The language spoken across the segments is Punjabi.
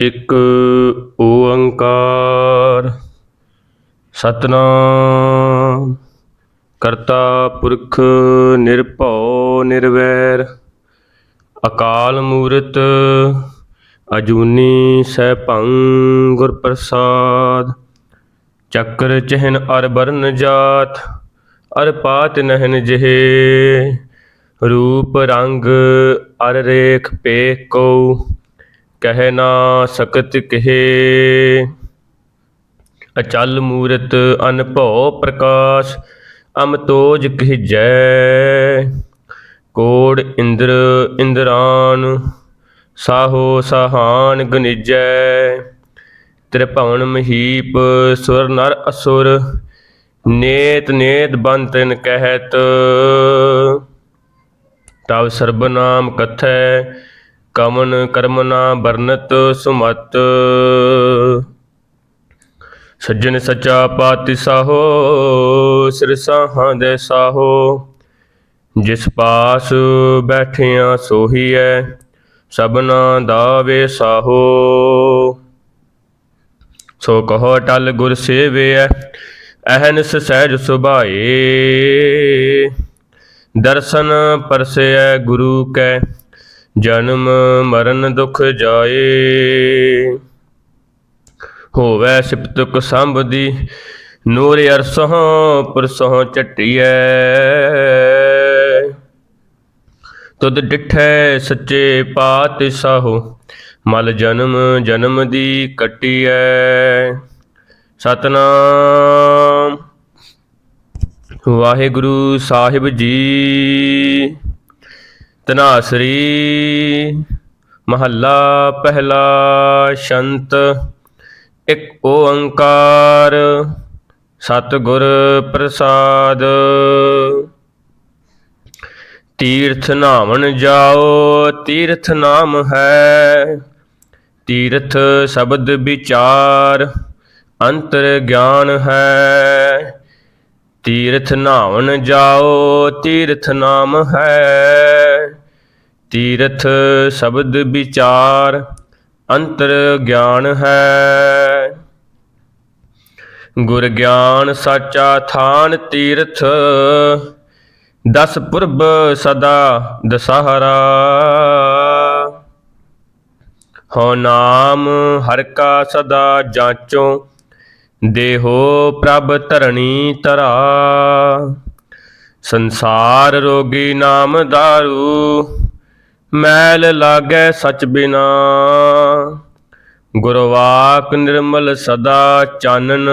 ਇੱਕ ਓੰਕਾਰ ਸਤਨਾਮ, ਕਰਤਾ ਪੁਰਖ ਨਿਰਭਉ ਨਿਰਵੈਰ, ਅਕਾਲ ਮੂਰਤ ਅਜੂਨੀ ਸੈਭੰ ਗੁਰ ਪ੍ਰਸਾਦ ਚੱਕਰ ਚਹਿਨ ਅਰ ਬਰਨ ਜਾਤ, ਅਰ ਪਾਤ ਨਹਿਨ ਜਹੇ, ਰੂਪ ਰੰਗ ਅਰ ਰੇਖ ਪੇ ਕੋ ਕਹਿ ਨਾ ਸਕਤ ਕਹੇ। ਅਚਲ ਮੂਰਤ ਅਨਭਉ ਪ੍ਰਕਾਸ਼ ਅਮਤੋਜ ਕਹਿਜੈ ਕੋੜ ਇੰਦਰ, ਇੰਦਰਾਨ, ਸਾਹੋ ਸਾਹਾਨ ਗਨਿਜੈ। ਤ੍ਰਿਭਵਨ ਮਹੀਪ, ਸੁਰ ਨਰ ਅਸੁਰ, ਨੇਤ ਨੇਤ ਬੰਤਨ ਕਹਿਤ। ਤਵ ਸਰਬ ਨਾਮ ਕਥੈ ਕਮਨ ਕਰਮਨਾ ਬਰਨਤ ਸੁਮਤ। ਸੱਜਣ ਸੱਚਾ ਪਾਤਿ ਸਾਹੋ, ਸਿਰ ਦੇ ਸਾਹੋ। ਜਿਸ ਪਾਸ ਬੈਠਿਆ ਸੋਹੀਐ, ਸਭਨਾ ਦਾ ਵੇ ਸਾਹੋ। ਸੋ ਕਹੋ ਟਲ ਗੁਰ ਸੇਵਿਐ, ਅਹਨਿਸ ਸਹਿਜ ਸੁਭਾਏ। ਦਰਸ਼ਨ ਪਰਸੈ ਗੁਰੂ ਕੈ ਜਨਮ ਮਰਨ ਦੁਖ ਜਾਏ। ਹੋਵੈ ਸਿਪਤੁਕ ਸੰਭਦੀ ਨੂਰ ਅਰਸਹ ਪੁਰਸਹ ਚਟਿਐ ਤੁਧ ਡਿਠੈ ਸੱਚੇ ਪਾਤਿਸਾਹੋ, ਮਲ ਜਨਮ ਜਨਮ ਦੀ ਕਟਿਐ। ਸਤਨਾਮ। ਵਾਹਿਗੁਰੂ ਸਾਹਿਬ ਜੀ। ਤਨਾਸਰੀ ਮਹੱਲਾ ਪਹਿਲਾ ਸ਼ੰਤ, ਇੱਕ ਓੰਕਾਰ ਸਤਿਗੁਰ ਪ੍ਰਸਾਦ। ਤੀਰਥ ਨਾਵਣ ਜਾਓ, ਤੀਰਥ ਨਾਮ ਹੈ, ਤੀਰਥ ਸ਼ਬਦ ਵਿਚਾਰ ਅੰਤਰ ਗਿਆਨ ਹੈ। ਤੀਰਥ ਨਾਵਣ ਜਾਓ, ਤੀਰਥ ਨਾਮ ਹੈ। ਤੀਰਥ ਸ਼ਬਦ ਵਿਚਾਰ ਅੰਤਰ ਗਿਆਨ ਹੈ। ਗੁਰ ਗਿਆਨ ਸਾਚਾ ਥਾਨ ਤੀਰਥ, ਦਸ ਪੁਰਬ ਸਦਾ ਦਸਹਰਾ। ਹੋ ਨਾਮ ਹਰ ਕਾ ਸਦਾ ਜਾਂਚੋ, ਦੇਹੋ ਪ੍ਰਭ ਧਰਣੀ ਤਰਾ ਸੰਸਾਰ ਰੋਗੀ ਨਾਮ ਦਾਰੂ ਮੈਲ ਲਾਗੈ ਸਚ ਬਿਨਾ। ਗੁਰਵਾਕ ਨਿਰਮਲ ਸਦਾ ਚਾਨਨ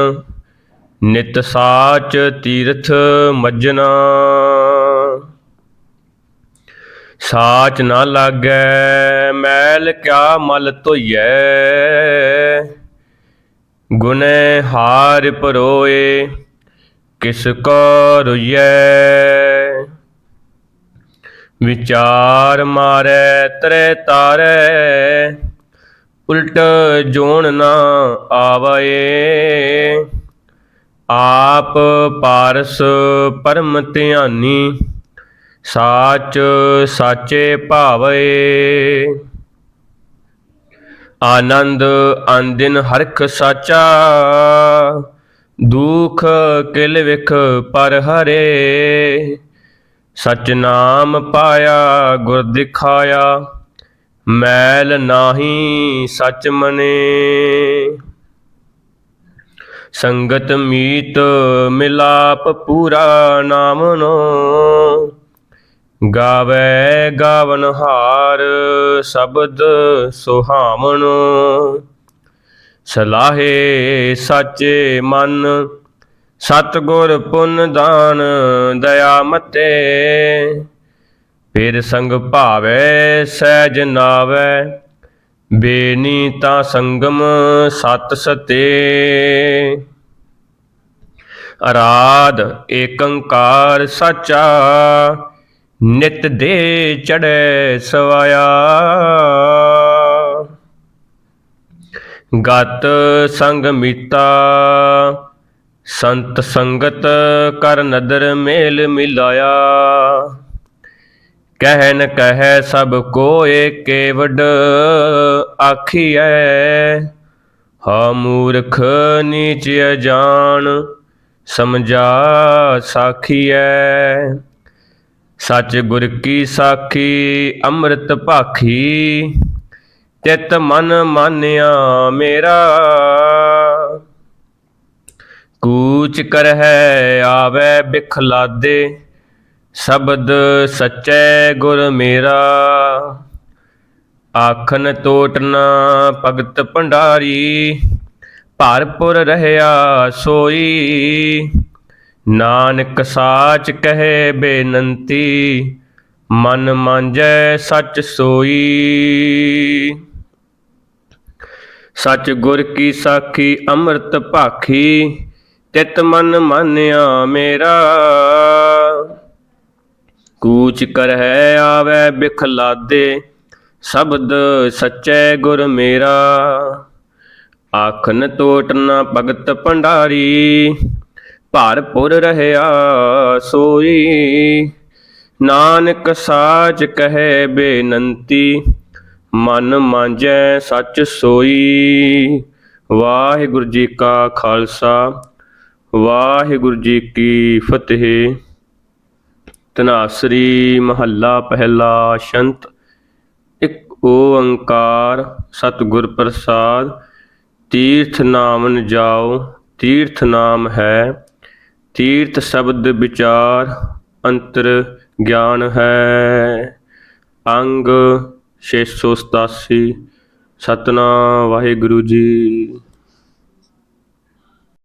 ਨਿਤ ਸਾਚ ਤੀਰਥ ਮਜਨਾ। ਸਾਚ ਨਾ ਲਾਗੈ, ਮੈਲ ਕਿਆ ਮਲ ਧੋਈਐ। ਗੁਨੇ ਹਾਰ ਪਰੋਏ, ਕਿਸ ਕੋ ਰੁਈਐ। ਵਿਚਾਰ ਮਾਰੈ, ਤਰੇ ਤਾਰੈ, ਉਲਟ ਜੋਣ ਨਾ ਆਵਏ। ਆਪ ਪਾਰਸ ਪਰਮ ਧਿਆਨੀ, ਸਾਚ ਸਾਚੇ ਭਾਵੇ ਆਨੰਦ ਆਨੰਦਿਨ ਹਰਖ ਸਾਚਾ, ਦੁਖ ਕਿਲ ਵਿਖ ਪਰ ਹਰੇ। ਸਚ ਨਾਮ ਪਾਇਆ, ਗੁਰ ਦਿਖਾਇਆ, ਮੈਲ ਨਾਹੀ ਸਚ ਮਨੇ। ਸੰਗਤ ਮੀਤ ਮਿਲਾਪ ਪੂਰਾ ਨਾਮਨੋ। ਗਾਵੇ ਗਾਵਨ ਹਾਰ ਸ਼ਬਦ ਸੁਹਾਵਣ। ਸਲਾਹੇ ਸਾਚੇ ਮਨ ਸਤਗੁਰ ਪੁੰਨ ਦਾਨ ਦਇਆ ਮਤੇ। ਫਿਰ ਸੰਗ ਭਾਵੇ, ਸਹਿਜ ਨਾਵੇ। ਬੇਨੀ ਤਾਂ ਸੰਗਮ ਸਤ ਸਤੇ। ਅਰਾਧ ਏਕੰਕਾਰ ਸਾਚਾ, ਨਿਤ ਦੇ ਚੜੈ ਸਵਾਇਆ। ਗਤ ਸੰਗ ਮੀਤਾ ਸੰਤ ਸੰਗਤ ਕਰ ਨਦਰ ਮੇਲ ਮਿਲਾਇਆ। ਕਹਿ ਨ ਸਭ ਕੋਏ ਕੇਵਡ ਆਖੀਐ। ਹਾ ਮੂਰਖ ਨੀਚ ਅਜਾਣ, ਸਮਝਾ ਸਾਖੀਐ। ਸੱਚ ਗੁਰ ਕੀ ਸਾਖੀ, ਅੰਮ੍ਰਿਤ ਭਾਖੀ, ਤਿਤ ਮਨ ਮਾਨਿਆ ਮੇਰਾ। ਕੂਚ ਕਰਹਿ ਆਵੈ ਬਿਖਲਾਦੇ ਸ਼ਬਦ ਸਚੈ ਗੁਰ ਮੇਰਾ। ਆਖਨ ਤੋਟਨਾ ਭਗਤ ਭੰਡਾਰੀ, ਭਰਪੁਰ ਰਹਿਆ ਸੋਈ। ਨਾਨਕ ਸਾਚ ਕਹੇ ਬੇਨੰਤੀ, ਮਨ ਮੰਜੈ ਸੱਚ ਸੋਈ। ਸੱਚ ਗੁਰ ਕੀ ਸਾਖੀ ਅੰਮ੍ਰਿਤ ਭਾਖੀ ਤਿਤ ਮਨ ਮਾਨਿਆ ਮੇਰਾ। ਕੂਚ ਕਰਹਿ ਆਵੈ ਬਿਖਲਾਦੇ ਸ਼ਬਦ ਸਚੈ ਗੁਰ ਮੇਰਾ। ਆਖਨ ਟੋਟ ਨ ਭਗਤ ਭੰਡਾਰੀ, ਭਰਪੁਰ ਰਹਿਆ ਸੋਈ। ਨਾਨਕ ਸਾਚ ਕਹੇ ਬੇਨੰਤੀ, ਮਨ ਮਾਂਜੈ ਸੱਚ ਸੋਈ। ਵਾਹਿਗੁਰੂ ਜੀ ਕਾ ਖਾਲਸਾ। ਵਾਹਿਗੁਰੂ ਜੀ ਕੀ ਫਤਿਹ। ਤਨਾਸਰੀ ਮਹੱਲਾ ਪਹਿਲਾ ਸ਼ੰਤ, ਇੱਕ ਓੰਕਾਰ ਸਤਿਗੁਰ ਪ੍ਰਸਾਦ, ਤੀਰਥ ਨਾਮਨ ਜਾਓ, ਤੀਰਥ ਨਾਮ ਹੈ, ਤੀਰਥ ਸ਼ਬਦ ਵਿਚਾਰ ਅੰਤਰ ਗਿਆਨ ਹੈ। ਅੰਗ 687 ਸਤਨਾ ਵਾਹਿਗੁਰੂ ਜੀ।